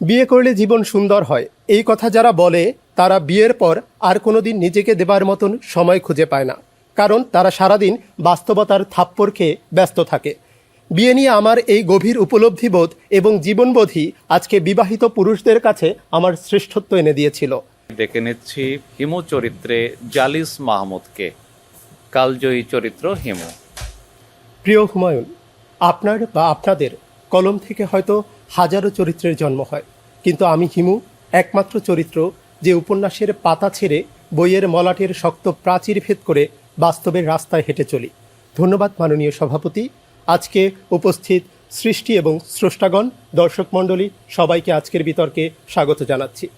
বিয়ে করলে জীবন সুন্দর হয়। এই কথা যারা বলে তারা বিয়ের পর আর কোনো দিন নিজেকে দেবার মতন সময় খুঁজে পায় না। কারণ তারা সারাদিন বাস্তবতার থাপ্পড় খেয়ে ব্যস্ত থাকে। বিয়ে নিয়ে আমার এই গভীর উপলব্ধিবোধ এবং জীবনবোধই আজকে বিবাহিত পুরুষদের কাছে আমার শ্রেষ্ঠত্ব এনে দিয়েছিল। ডেকে নিচ্ছি হিমু চরিত্রে জালিস মাহমুদকে। কালজয়ী চরিত্র হিমু। প্রিয় হুমায়ুন আপনার বা আপনাদের কলম থেকে হয়তো হাজারো চরিত্রের জন্ম হয়। কিন্তু আমি হিমু, একমাত্র চরিত্র যে উপন্যাসের পাতা ছেড়ে বইয়ের মলাটের শক্ত প্রাচীর ভেদ করে বাস্তবের রাস্তায় হেঁটে চলি। ধন্যবাদ মাননীয় সভাপতি। আজকে উপস্থিত সৃষ্টি এবং স্রষ্টাগণ, দর্শক মণ্ডলী, সবাইকে আজকের বিতর্কে স্বাগত জানাচ্ছি।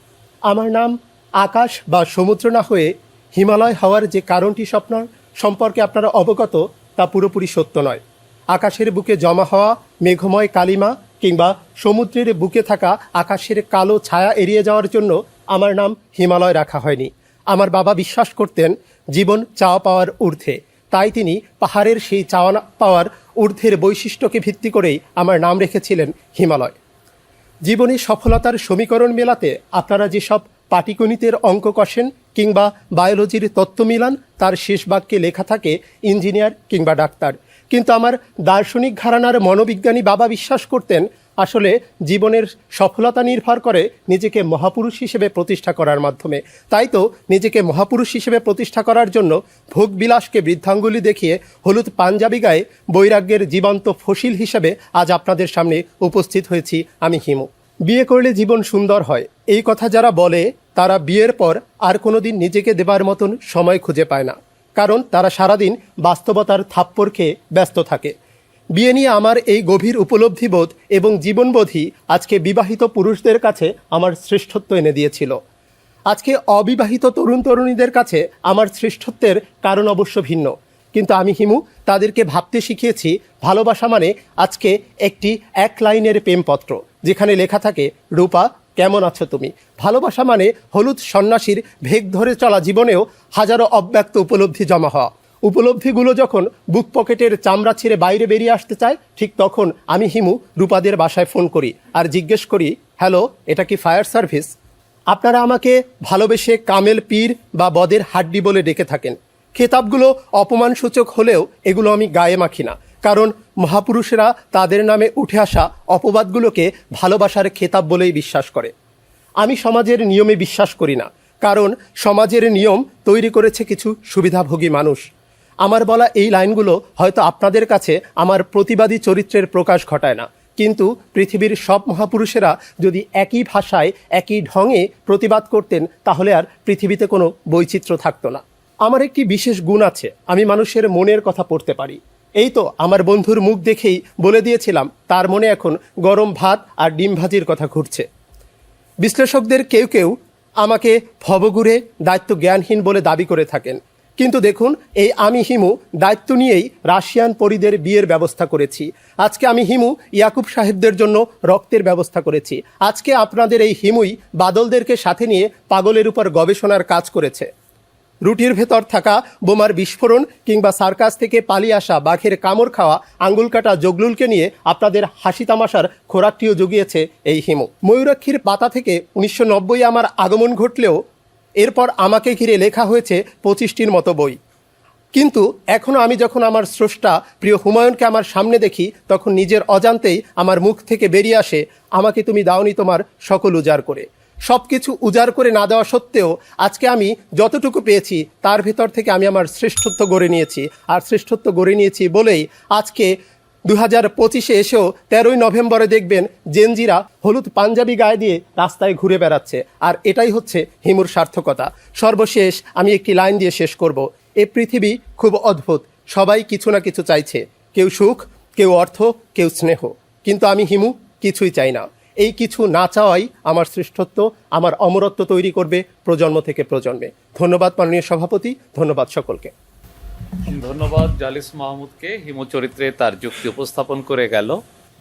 আমার নাম আকাশ বা সমুদ্র না হয়ে হিমালয় হওয়ার যে কারণটি স্বপ্ন সম্পর্কে আপনারা অবগত তা পুরোপুরি সত্য নয়। আকাশের বুকে জমা হওয়া মেঘময় কালিমা কিংবা সমুদ্রের বুকে থাকা আকাশের কালো ছায়া এড়িয়ে যাওয়ার জন্য আমার নাম হিমালয় রাখা হয়নি। আমার বাবা বিশ্বাস করতেন জীবন চাওয়া পাওয়ার ঊর্ধ্বে। তাই তিনি পাহাড়ের সেই চাওয়া পাওয়ার ঊর্ধ্বের বৈশিষ্ট্যকে ভিত্তি করেই আমার নাম রেখেছিলেন হিমালয়। জীবনে সফলতার সমীকরণ মেলাতে আপনারা যেসব পাটিগণিতের অঙ্ক কষেন কিংবা বায়োলজির তত্ত্ব মিলান, তার শেষ বাক্যে লেখা থাকে ইঞ্জিনিয়ার কিংবা ডাক্তার। কিন্তু আমার দার্শনিক ঘরানার মনোবিজ্ঞানী বাবা বিশ্বাস করতেন, আসলে জীবনের সফলতা নির্ভর করে নিজেকে মহাপুরুষ হিসেবে প্রতিষ্ঠা করার মাধ্যমে। তাই তো নিজেকে মহাপুরুষ হিসেবে প্রতিষ্ঠা করার জন্য ভোগবিলাসকে বৃদ্ধাঙ্গুলি দেখিয়ে হলুদ পাঞ্জাবি গায়ে বৈরাগ্যের জীবন্ত ফসিল হিসেবে আজ আপনাদের সামনে উপস্থিত হয়েছি আমি হিমু। বিয়ে করলে জীবন সুন্দর হয়। এই কথা যারা বলে, তারা বিয়ের পর আর কোনোদিন নিজেকে দেবার মতন সময় খুঁজে পায় না। কারণ তারা সারাদিন বাস্তবতার থাপ্পড় খেয়ে ব্যস্ত থাকে। বিয়ে নিয়ে আমার এই গভীর উপলব্ধিবোধ এবং জীবনবোধই আজকে বিবাহিত পুরুষদের কাছে আমার শ্রেষ্ঠত্ব এনে দিয়েছিল। আজকে অবিবাহিত তরুণ তরুণীদের কাছে আমার শ্রেষ্ঠত্বের কারণ অবশ্য ভিন্ন। কিন্তু আমি, হিমু, তাদেরকে ভাবতে শিখিয়েছি, ভালোবাসা মানে আজকে একটি এক লাইনের প্রেমপত্র, যেখানে লেখা থাকে, রূপা কেমন আছো তুমি? ভালোবাসা মানে হলুদ সন্ন্যাসীর ভেগ ধরে চলা জীবনেও হাজারো অব্যক্ত উপলব্ধি জমা হওয়া। উপলব্ধিগুলো যখন বুক পকেটের চামড়া ছিঁড়ে বাইরে বেরিয়ে আসতে চায়, ঠিক তখন আমি হিমু রূপাদের বাসায় ফোন করি আর জিজ্ঞেস করি, হ্যালো, এটা কি ফায়ার সার্ভিস? আপনারা আমাকে ভালোবেসে কামেল পীর বা বদের হাড্ডি বলে ডেকে থাকেন। খেতাবগুলো অপমানসূচক হলেও এগুলো আমি গায়ে মাখি না। কারণ মহাপুরুষেরা তাদের নামে উঠে আসা অপবাদগুলোকে ভালোবাসার খেতাব বলেই বিশ্বাস করে। আমি সমাজের নিয়মে বিশ্বাস করি না, কারণ সমাজের নিয়ম তৈরি করেছে কিছু সুবিধাভোগী মানুষ। আমার বলা এই লাইনগুলো হয়তো আপনাদের কাছে আমার প্রতিবাদী চরিত্রের প্রকাশ ঘটায় না, কিন্তু পৃথিবীর সব মহাপুরুষেরা যদি একই ভাষায়, একই ঢঙে প্রতিবাদ করতেন, তাহলে আর পৃথিবীতে কোনো বৈচিত্র্য থাকতো না। আমার একটি বিশেষ গুণ আছে, আমি মানুষের মনের কথা পড়তে পারি। এই তো আমার বন্ধুর মুখ দেখেই বলে দিয়েছিলাম, তার মনে এখন গরম ভাত আর ডিম ভাজির কথা ঘুরছে। বিশ্লেষকদের কেউ কেউ আমাকে ভবঘুরে দায়িত্ব জ্ঞানহীন বলে দাবি করে থাকেন। কিন্তু দেখুন, এই আমি হিমু দায়িত্ব নিয়েই রাশিয়ান পরিদের বিয়ের ব্যবস্থা করেছি। আজকে আমি হিমু ইয়াকুব সাহেবদের জন্য রক্তের ব্যবস্থা করেছি। আজকে আপনাদের এই হিমুই বাদলদেরকে সাথে নিয়ে পাগলের উপর গবেষণার কাজ করেছে। রুটির ভেতর থাকা বোমার বিস্ফোরণ কিংবা সার্কাস থেকে পালিয়ে আসা বাঘের কামড় খাওয়া আঙ্গুল কাটা জগলুলকে নিয়ে আপনাদের হাসি তামাশার খোরাকটিও জুগিয়েছে এই হিমু। ময়ূরাক্ষীর পাতা থেকে উনিশশো নব্বই আমার আগমন ঘটলেও এরপর আমাকে ঘিরে লেখা হয়েছে পঁচিশটির মতো বই। কিন্তু এখনও আমি যখন আমার স্রষ্টা প্রিয় হুমায়ুনকে আমার সামনে দেখি, তখন নিজের অজান্তেই আমার মুখ থেকে বেরিয়ে আসে, আমাকে তুমি দাওনি তোমার সকল উজাড় করে। সব কিছু উজাড় করে না দেওয়া সত্ত্বেও আজকে আমি যতটুকু পেয়েছি, তার ভেতর থেকে আমি আমার শ্রেষ্ঠত্ব গড়ে নিয়েছি। আর শ্রেষ্ঠত্ব গড়ে নিয়েছি বলেই আজকে দু হাজার পঁচিশে এসেও তেরোই নভেম্বরে দেখবেন জেনজিরা হলুদ পাঞ্জাবি গায়ে দিয়ে রাস্তায় ঘুরে বেড়াচ্ছে। আর এটাই হচ্ছে হিমুর সার্থকতা। সর্বশেষ আমি একটি লাইন দিয়ে শেষ করব। এ পৃথিবী খুব অদ্ভুত। সবাই কিছু না কিছু চাইছে। কেউ সুখ, কেউ অর্থ, কেউ স্নেহ। কিন্তু আমি হিমু কিছুই চাই না। এই কিছু না চাওয়াই আমার শ্রেষ্ঠত্ব, আমার অমরত্ব তৈরি করবে প্রজন্ম থেকে প্রজন্মে। ধন্যবাদ মাননীয় সভাপতি, ধন্যবাদ সকলকে। ধন্যবাদ জালিস মাহমুদকে। হিমচরিত্রে তার যুক্তি উপস্থাপন করে গেল।